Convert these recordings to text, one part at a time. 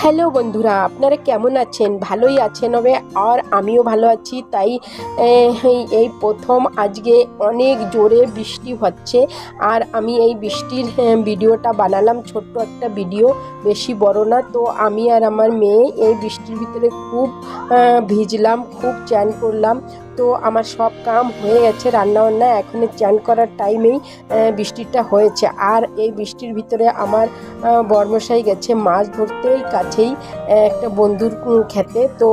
Hello বন্ধুরা, আপনারা কেমন আছেন? ভালোই আছেন হবে, আর আমিও ভালো আছি। তাই এই- প্রথম আজকে অনেক জোরে বৃষ্টি হচ্ছে, আর আমি এই বৃষ্টির ভিডিওটা বানালাম ছোট্ট একটা ভিডিও, বেশি বড় না। তো আমি আর আমার মেয়ে এই বৃষ্টির ভিতরে খুব ভিজলাম, খুব চ্যান করলাম। তো আমার সব কাম হয়ে গেছে রান্না বান্না এখন চ্যান করার টাইমেই বৃষ্টিটা হয়েছে। আর এই বৃষ্টির ভিতরে আমার বর্মশাই গেছে মাছ ধরতেই কাছেই একটা বন্ধুর খেতে। তো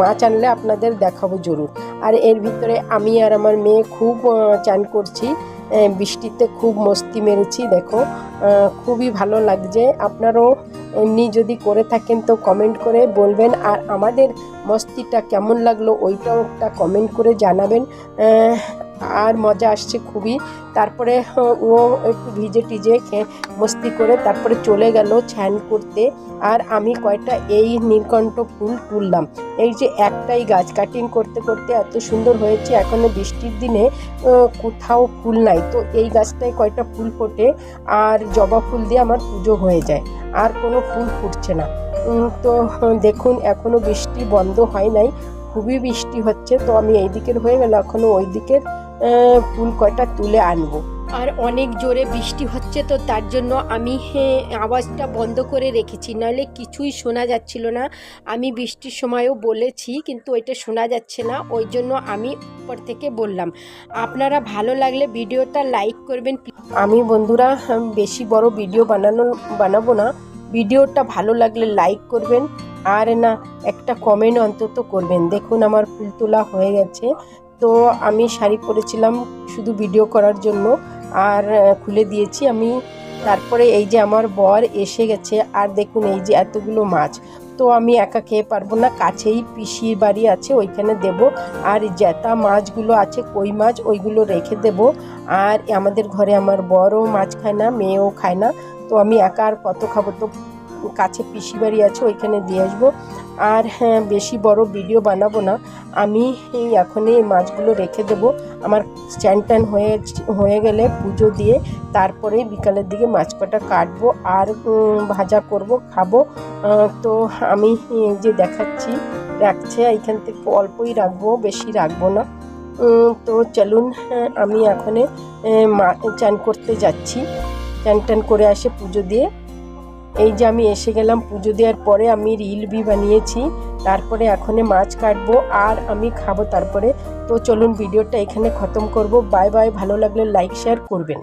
মাছ আনলে আপনাদের দেখাবো জরুর। আর এর ভিতরে আমি আর আমার মেয়ে খুব চান করছি। বৃষ্টিতে খুব মস্তি মেরেছি, দেখো। খুবই ভালো লাগছে। আপনারাও এমনি যদি করে থাকেন তো কমেন্ট করে বলবেন। আর আমাদের মস্তিটা কেমন লাগল ওইটাও একটা কমেন্ট করে জানাবেন। আর মজা আসছে খুবই। তারপরে ও একটু ভিজে টিজে মস্তি করে তারপরে চলে গেল ছ্যান করতে। আর আমি কয়টা এই নীলকণ্ঠ ফুল তুললাম। এই যে একটাই গাছ কাটিং করতে করতে এত সুন্দর হয়েছে। এখন বৃষ্টির দিনে কোথাও ফুল নাই। তো এই গাছটায় কয়টা ফুল ফোটে? আর জবা ফুল দিয়ে আমার পুজো হয়ে যায়। আর কোনো ফুল ফুটছে না। তো দেখুন, এখনও বৃষ্টি বন্ধ হয় নাই। খুবই বৃষ্টি হচ্ছে। তো আমি এই দিকের হয়ে গেল এখনও ওই দিকের। ফুল কয়টা তুলে আনব? আর অনেক জোরে বৃষ্টি হচ্ছে তো তার জন্য আমি হ্যাঁ, আওয়াজটা বন্ধ করে রেখেছি। নাহলে কিছুই শোনা যাচ্ছিল না। আমি বৃষ্টির সময়ও বলেছি কিন্তু ওইটা শোনা যাচ্ছে না। ওই জন্য আমি উপর থেকে বললাম আপনারা ভালো লাগলে ভিডিওটা লাইক করবেন। আমি বন্ধুরা বেশি বড় ভিডিও বানানো বানাবো না। ভিডিওটা ভালো লাগলে লাইক করবেন। আর না একটা কমেন্ট অন্তত করবেন। দেখুন আমার ফুল তোলা হয়ে গেছে। তো আমি শাড়ি পরেছিলাম শুধু ভিডিও করার জন্য আর খুলে দিয়েছি আমি। তারপরে এই যে আমার বর এসে গেছে আর দেখুন এই যে এতগুলো মাছ। তো আমি একা খেয়ে পারব না, কাছেই পিসির বাড়ি আছে, ওইখানে দেব। আর জ্যাতা মাছগুলো আছে, কই মাছ, ওইগুলো রেখে দেব। আর আমাদের ঘরে আমার বড়ও মাছ খায় না, মেয়েও খায় না। তো আমি একা আর কত খাব? তো কাছে পিসি বাড়ি আছে ওইখানে দিয়ে আসব। আর হ্যাঁ বেশি বড় ভিডিও বানাবো না। আমি এই এখনই এই মাছগুলো রেখে দেবো। আমার স্ট্যান ট্যান হয়ে হয়ে গেলে পুজো দিয়ে তারপরে বিকালের দিকে মাছ কটা কাটবো আর ভাজা করব খাব। তো আমি যে দেখাচ্ছি রাখছে এইখান থেকে অল্পই রাখব বেশি রাখব না। তো চলুন হ্যাঁ, আমি এখনে চান করতে যাচ্ছি। চান টান করে আসে পুজো দিয়ে। এই যে আমি এসে গেলাম পুজো দেওয়ার পরে আমি রিল বি বানিয়েছি, তারপরে এখনে মাছ কাটবো আর আমি খাব তারপরে। তো চলুন ভিডিওটা এখানে খতম করব। বাই বাই, ভালো লাগলে লাইক, শেয়ার করবেন।